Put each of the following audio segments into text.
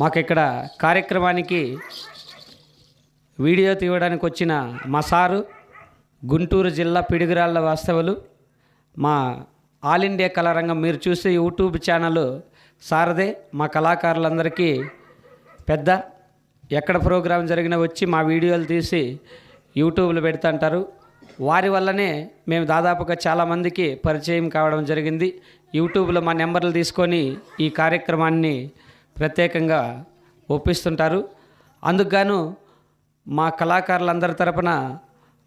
మాకు ఇక్కడ కార్యక్రమానికి వీడియో తీయడానికి వచ్చిన మా సారు గుంటూరు జిల్లా పిడుగురాళ్ళ వాస్తవులు మా ఆల్ ఇండియా కళారంగం మీరు చూసే యూట్యూబ్ ఛానల్ సారదే మా కళాకారులందరికీ పెద్ద ఎక్కడ ప్రోగ్రాం జరిగినా వచ్చి మా వీడియోలు తీసి యూట్యూబ్లో పెడుతుంటారు వారి వల్లనే మేము దాదాపుగా చాలామందికి పరిచయం కావడం జరిగింది. యూట్యూబ్లో మా నెంబర్లు తీసుకొని ఈ కార్యక్రమాన్ని ప్రత్యేకంగా ఒప్పిస్తుంటారు. అందుకుగాను మా కళాకారులందరి తరపున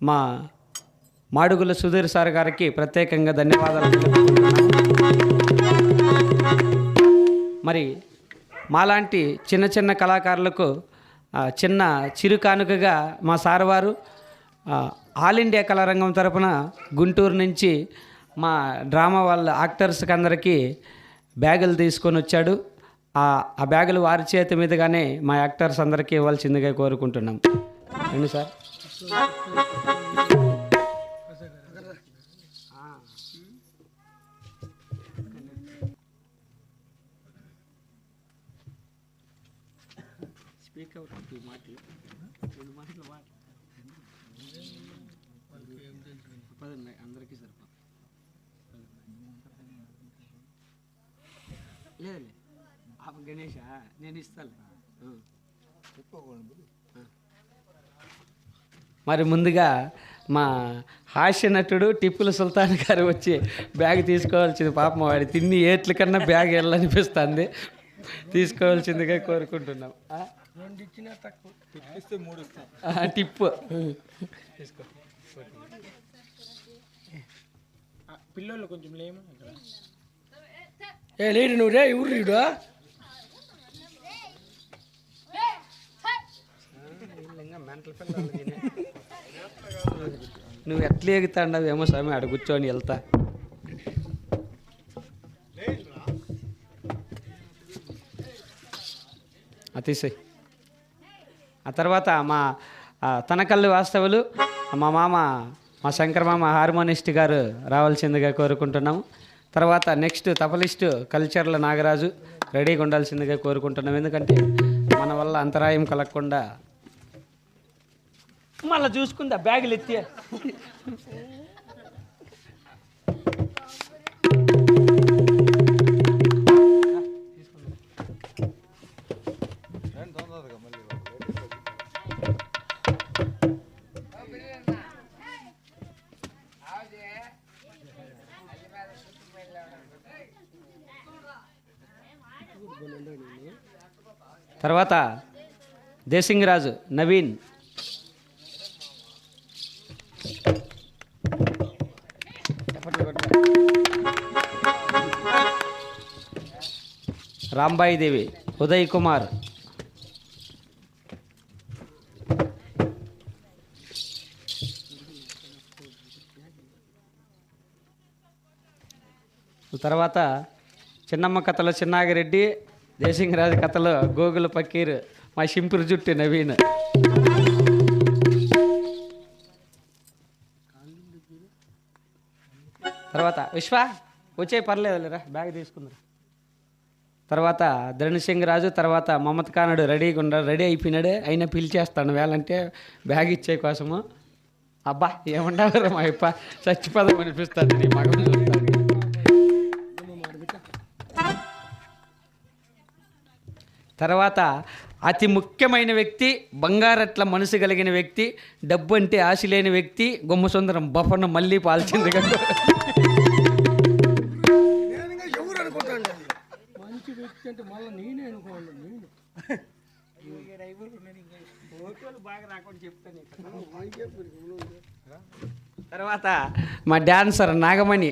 మా మాడుగుల సుధీర్ సార్ గారికి ప్రత్యేకంగా ధన్యవాదాలు. మరి మాలాంటి చిన్న చిన్న కళాకారులకు చిన్న చిరుకానుకగా మా సార్ వారు ఆల్ ఇండియా కళారంగం తరపున గుంటూరు నుంచి మా డ్రామా వాళ్ళ యాక్టర్స్కి అందరికీ బ్యాగులు తీసుకొని వచ్చాడు. ఆ బ్యాగులు వారి చేతి మీదుగానే మా యాక్టర్స్ అందరికీ ఇవ్వాల్సిందిగా కోరుకుంటున్నాం. రండి సార్. స్పీక్ అవుట్ మాటలు రెండు మాటలు మాట అందరికీ సరిపోతుంది. లేదు ఆ గణేష నేను ఇస్తాను మరి ముందుగా మా హాస్య నటుడు టిప్పుల సుల్తాన్ గారు వచ్చి బ్యాగ్ తీసుకోవాల్సింది పాపం వాడి తిన్ని ఏట్ల కన్నా బ్యాగ్ వెళ్ళనిపిస్తుంది తీసుకోవాల్సిందిగా కోరుకుంటున్నాం. టిప్పు. పిల్లోళ్ళు కొంచెం లేము ఏ లేడు నువ్వు రే ఊరు నువ్వు ఎట్లా ఎగుతాండవేమో స్వామి ఆడ కూర్చొని వెళ్తా. అతిశయ్ ఆ తర్వాత మా తనకల్లు వాస్తవులు మా మామ మా శంకర మామ హార్మోనిస్ట్ గారు రావాల్సిందిగా కోరుకుంటున్నాము. తర్వాత నెక్స్ట్ తపలిస్టు కల్చర్ల నాగరాజు రెడీగా ఉండాల్సిందిగా కోరుకుంటున్నాం ఎందుకంటే మన వల్ల అంతరాయం కలగకుండా మళ్ళీ చూసుకుందా బ్యాగులు ఎత్తి. తర్వాత దేశింగ్ రాజు నవీన్ రాంబాయి దేవి ఉదయ్ కుమార్. తర్వాత చిన్నమ్మ కథలో చిన్నాగిరెడ్డి దేశింగరాజు కథలో గోగుల పక్కీరు మా షింపురు జుట్టు నవీన్. తర్వాత. విశ్వ వచ్చే పర్లేదు లేరా బ్యాగ్ తీసుకుందరా. తర్వాత ధరణసింగ్ రాజు తర్వాత మమత్ ఖానుడు రెడీగా ఉన్నాడు రెడీ అయిపోయినాడు అయినా పిలిచేస్తాను వేలంటే బ్యాగ్ ఇచ్చే కోసము. అబ్బా ఏమంటారు మా అప్ప చచ్చిపోదాం అనిపిస్తుంది నీ మగం తర్వాత అతి ముఖ్యమైన వ్యక్తి బంగారట్ల మనసు కలిగిన వ్యక్తి డబ్బు అంటే ఆశ లేని వ్యక్తి గుమ్మసుందరం బఫను మళ్ళీ పాల్చింది కదా. వ్యక్తి అంటే మళ్ళీ నేనే అనుకోండి నేను. తర్వాత మా డాన్సర్ నాగమణి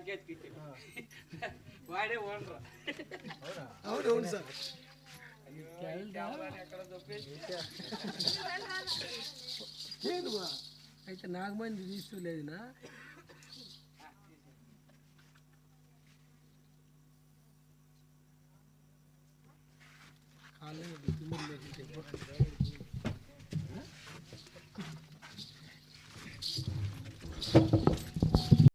గణేష్కు వాడే ఓనరు. అవునవును సార్. లేదు బా. అయితే నాగమంది తీసుకోలేదునా కాళ్ళని తిమ్మిరి లేకుంటే